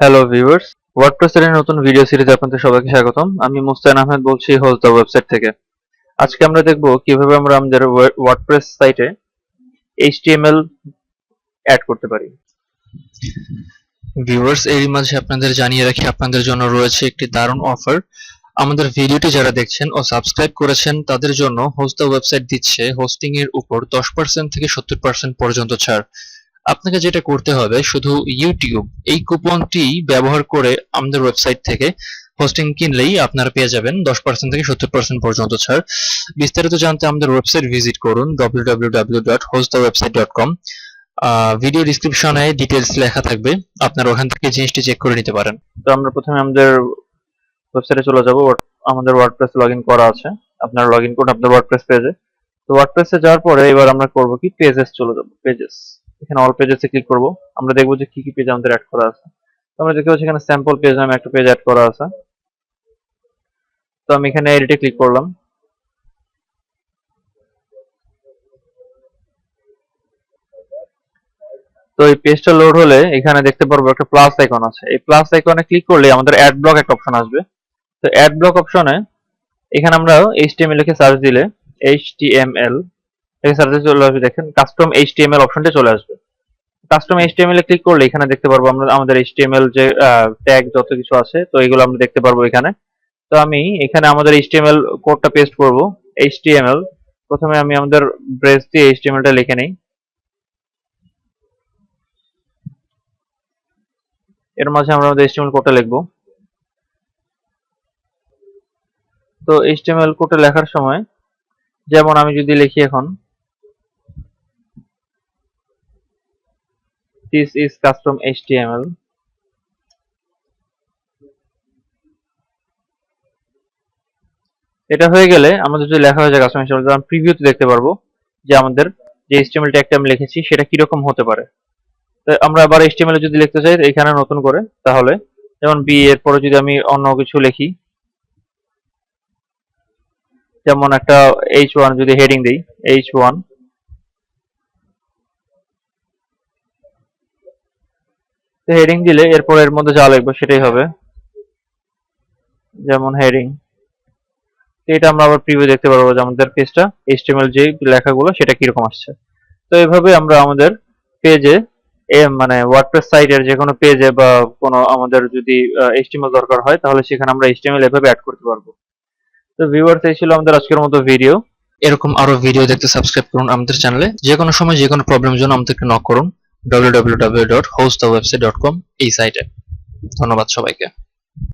Hello viewers ওয়ার্ডপ্রেসের নতুন video সিরিজে আপনাদের সবাইকে স্বাগতম। আমি মুস্তান আহমেদ বলছি দ্য ওয়েবসাইট থেকে। আজকে আমরা দেখব কীভাবে আমরা আমাদের ওয়ার্ডপ্রেস সাইটে এইচটিএমএল অ্যাড করতে পারি। ভিউয়ার্স এরই মাঝে আপনাদের জানিয়ে রাখি, আপনাদের জন্য রয়েছে একটি দারুণ অফার আমাদের ভিডিওটি যারা দেখছেন ও সাবস্ক্রাইব করেছেন, তাদের জন্য হোস্ট ওয়েবসাইট দিচ্ছে হোস্টিং এর উপর দশ পার্সেন্ট থেকে সত্তর পার্সেন্ট পর্যন্ত ছাড়। আপনাকে যেটা করতে হবে শুধু ইউটিউব এই কুপনটি ব্যবহার করে আমাদের ওয়েবসাইট থেকে হোস্টিং কিনলেই আপনারা পেয়ে যাবেন দশ পার্সেন্ট থেকে সত্তর পার্সেন্ট পর্যন্ত ছাড়। বিস্তারিত জানতে আমাদের ওয়েবসাইট ভিজিট করুন www.hostthewebsite.com ভিডিও ডিসক্রিপশনে ডিটেলস লেখা থাকবে, আপনারা ওখান থেকে জিনিসটি চেক করে নিতে পারেন। তো আমরা প্রথমে আমাদের ওয়েবসাইটে চলে যাব আমাদের ওয়ার্ডপ্রেস লগ ইন করা আছে। আপনারা লগ ইন করুন আপনাদের ওয়ার্ডপ্রেস পেজে তো ওয়ার্ডপ্রেসে যাওয়ার পরে এবার আমরা করব কি? পেজেস চলে যাব পেজেস এখানে অল পেজেসে ক্লিক করব। আমরা দেখব যে কি কি পেজ আমাদের অ্যাড করা আছে। তো আমরা দেখতে পাচ্ছি এখানে স্যাম্পল পেজ নামে একটা পেজ অ্যাড করা আছে। তো আমি এখানে এডিটে ক্লিক করলাম। তো এই পেজটা লোড হলে এখানে দেখতে পারব একটা প্লাস আইকন আছে। এই প্লাস আইকনে ক্লিক করলে আমাদের অ্যাড ব্লক একটা অপশন আসবে। তো অ্যাড ব্লক অপশনে এখানে আমরা এইচটিএমএল লিখে সার্চ দিলে এইচটিএমএল সার্চ চলে আসবে, দেখেন কাস্টম এইচটিএমএল অপশনটা চলে আসবে। কাস্টম এইচটিএমএল এ ক্লিক করলে এখানে দেখতে পারব আমরা, আমাদের এইচটিএমএল যে ট্যাগ যত কিছু আছে, তো এগুলো আমরা দেখতে পারব এখানে। তো আমি এখানে আমাদের এইচটিএমএল কোডটা পেস্ট করব এইচটিএমএল প্রথমে আমি আমাদের ব্রেস দিয়ে এইচটিএমএলটা লিখে নেই। এর মাঝে আমরা আমাদের HTML কোডটা লিখব। তো HTML কোডটা লেখার সময়, যেমন আমি যদি লিখি এখন this is custom HTML এটা হয়ে গেলে আমাদের যদি লেখা হয়ে যায় কাস্টম HTML আমরা প্রিভিউতে দেখতে পারব যে আমাদের যে HTML ট্যাগটা আমি লিখেছি, সেটা কীরকম হতে পারে। তো আমরা আবার HTML যদি লিখতে চাই, এখানে নতুন করে, তাহলে যেমন বি এর পরে যদি আমি অন্য কিছু লিখি, যেমন একটা এইচ ওয়ান যদি হেডিং দিই এইচ ওয়ান হেডিং দিলে এরপর এর মধ্যে যা লিখব সেটাই হবে। যেমন হেডিং এটা আমরা আবার প্রিভিউ দেখতে পারব যে আমাদের পেজটা এইচটিএমএল যে লেখাগুলো সেটা কীরকম আসছে। তো এভাবে আমরা আমাদের পেজে এ মানে ওয়ার্ডপ্রেস সাইটের যে কোনো পেজে বা কোনো আমাদের যদি এইচটিএমএল দরকার হয়, তাহলে সেখানে আমরা এইচটিএমএল এভাবে অ্যাড করতে পারব। তো ভিউয়ার্স এই ছিল আমাদের আজকের মতো ভিডিও এরকম আরও ভিডিও দেখতে সাবস্ক্রাইব করুন আমাদের চ্যানেলে যে কোনো সময় যে কোনো প্রবলেমের জন্য আমাদেরকে নক করুন। www.hostthewebsite.com এই সাইটে ধন্যবাদ সবাইকে